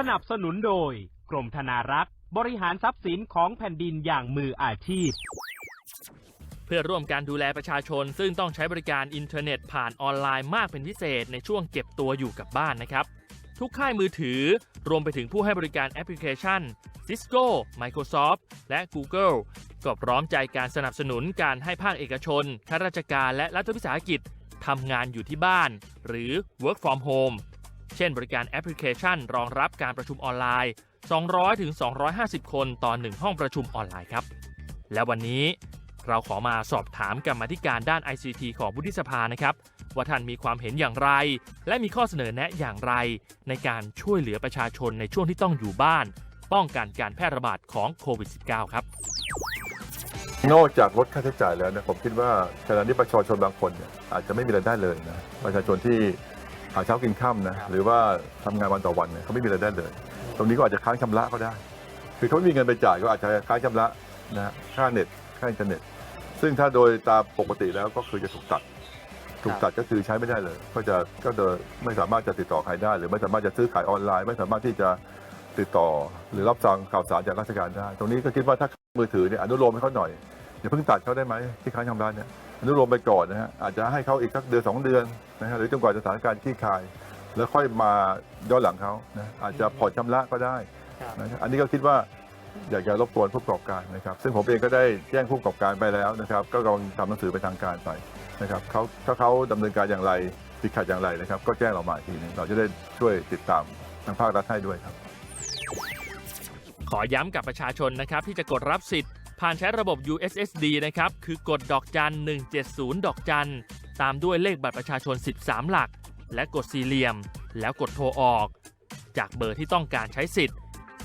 สนับสนุนโดย กรมธนารักษ์ บริหารทรัพย์สินของแผ่นดินอย่างมืออาชีพ เพื่อร่วมการดูแลประชาชน ซึ่งต้องใช้บริการอินเทอร์เน็ตผ่านออนไลน์มากเป็นพิเศษในช่วงเก็บตัวอยู่กับบ้านนะครับ ทุกค่ายมือถือ รวมไปถึงผู้ให้บริการแอปพลิเคชัน Cisco Microsoft และ Google ก็พร้อมใจการสนับสนุนการให้ภาคเอกชนข้าราชการและรัฐวิสาหกิจทำงานอยู่ที่บ้าน หรือ work from home เช่นบริการแอปพลิเคชัน รองรับการประชุมออนไลน์ 200ถึง250 คนต่อหนึ่งห้องประชุมออนไลน์ครับ และวันนี้เราขอมาสอบถามกรรมธิการด้าน ICT ของวุฒิสภานะครับ ว่าท่านมีความเห็นอย่างไร และมีข้อเสนอแนะอย่างไร ในการช่วยเหลือประชาชนในช่วงที่ต้องอยู่บ้าน ป้องกันการแพร่ระบาดของโควิด -19 ครับ นอกจากลดค่าใช้จ่ายแล้วนะผมคิดว่าขณะนี้ประชาชนบางคนเนี่ยอาจจะไม่มีรายได้เลยนะประชาชนที่ หาเช้ากินค่ำนะหรือว่าทำงานวันต่อวันเนี่ยเขาไม่มีรายได้เลย ตรงนี้ก็อาจจะค้างชำระก็ได้ คือเขาไม่มีเงินไปจ่ายก็อาจจะค้างชำระนะค่าเน็ตค่าอินเทอร์เน็ต ซึ่งถ้าโดยตามปกติแล้วก็คือจะถูกตัด ถูกตัดก็คือใช้ไม่ได้เลย ก็จะก็จะไม่สามารถจะติดต่อใครได้ หรือไม่สามารถจะซื้อขายออนไลน์ ไม่สามารถที่จะติดต่อ หรือรับฟังข่าวสารจากราชการได้ ตรงนี้ก็คิดว่าถ้ามือถือเนี่ยอนุโลมให้เขาหน่อย อย่าเพิ่งตัดเขาได้ไหมที่ค้างชำระเนี่ยอนุโลมไปก่อนนะฮะอาจจะให้เขาอีกสักเดือนสองเดือนนะฮะหรือจนกว่าสถานการณ์คลี่คลาย แล้วค่อยมาย้อนหลังเขานะอาจจะผ่อนชำระก็ได้นะอันนี้ก็คิดว่าอยากจะรบกวนผู้ประกอบการนะครับ ซึ่งผมเองก็ได้แจ้งผู้ประกอบการไปแล้วนะครับ ก็กำลังทำหนังสือไปทางการไปนะครับเขาถ้าเขาดำเนินการอย่างไรติดขัดอย่างไรนะครับ ก็แจ้งเรามาอีกทีหนึงเราจะได้ช่วยติดตามทางภาครัฐให้ด้วยครับ ขอย้ำกับประชาชนนะครับที่จะกดรับสิทธิ์ ผ่านใช้ระบบ USSD นะครับ คือกดดอกจัน 170 ดอกจัน ตามด้วยเลขบัตรประชาชน 13 หลัก และกดสี่เหลี่ยม แล้วกดโทรออก จากเบอร์ที่ต้องการใช้สิทธิ์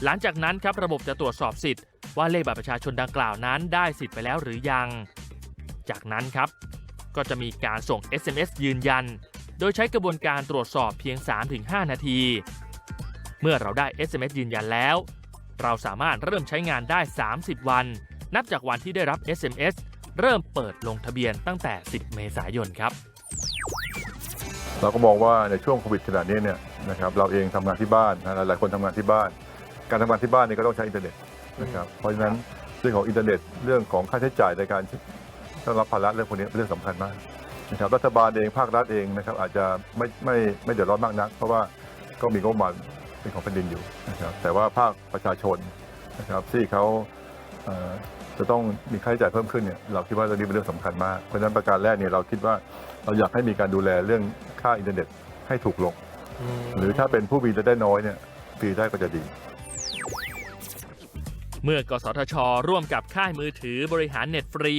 หลังจากนั้นครับระบบจะตรวจสอบสิทธิ์ว่าเลขบัตรประชาชนดังกล่าวนั้นได้สิทธิ์ไปแล้วหรือยัง จากนั้นครับ ก็จะมีการส่ง SMS ยืนยัน โดยใช้กระบวนการตรวจสอบเพียง 3-5 นาที เมื่อเราได้ SMS ยืนยันแล้ว เราสามารถเริ่มใช้งานได้ 30 วัน นับจากวันที่ได้รับ SMS เริ่มเปิดลงทะเบียนตั้งแต่ 10 เมษายนครับ เราก็มองว่าในช่วงโควิดขนาดนี้เนี่ยนะครับเราเองทำงานที่บ้านนะหลายๆคนทำงานที่บ้าน การทำงานที่บ้านเนี่ยก็ต้องใช้อินเทอร์เน็ตนะครับเพราะฉะนั้นเรื่องของอินเทอร์เน็ตเรื่องของค่าใช้จ่ายในการต้องรับภาระเรื่องพวกนี้เป็นเรื่องสำคัญมากนะครับรัฐบาลเองภาครัฐเองนะครับอาจจะไม่ไม่ไม่เดือดร้อนมากนัก เพราะว่าก็มีงบประมาณเป็นของแผ่นดินอยู่นะครับแต่ว่าภาคประชาชนนะครับที่เขาเอ่อ จะต้องมีค่าใช้จ่ายเพิ่มขึ้นเนี่ยเราคิดว่าเรื่องนี้เป็นเรื่องสำคัญมากเพราะฉะนั้นประการแรกเนี่ยเราคิดว่าเราอยากให้มีการดูแลเรื่องค่าอินเทอร์เน็ตให้ถูกลง หรือถ้าเป็นผู้มีรายได้น้อยเนี่ยฟรีได้ก็จะดี เมื่อกสทช ร่วมกับค่ายมือถือบริหารเน็ตฟรี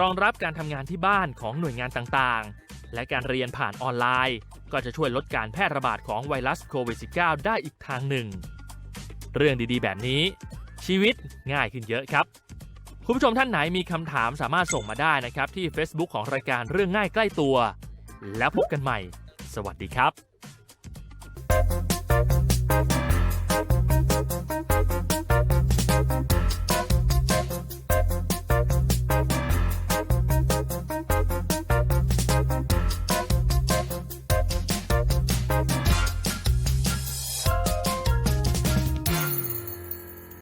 รองรับการทำงานที่บ้านของหน่วยงานต่างๆ และการเรียนผ่านออนไลน์ ก็จะช่วยลดการแพร่ระบาดของไวรัสโควิด -19 ได้อีกทางหนึ่ง เรื่องดีๆ แบบนี้ ชีวิตง่ายขึ้นเยอะครับ คุณผู้ชมท่านไหนมีคำถามสามารถส่งมาได้นะครับ ที่ Facebook ของรายการเรื่องง่ายใกล้ตัว แล้วพบกันใหม่ สวัสดีครับ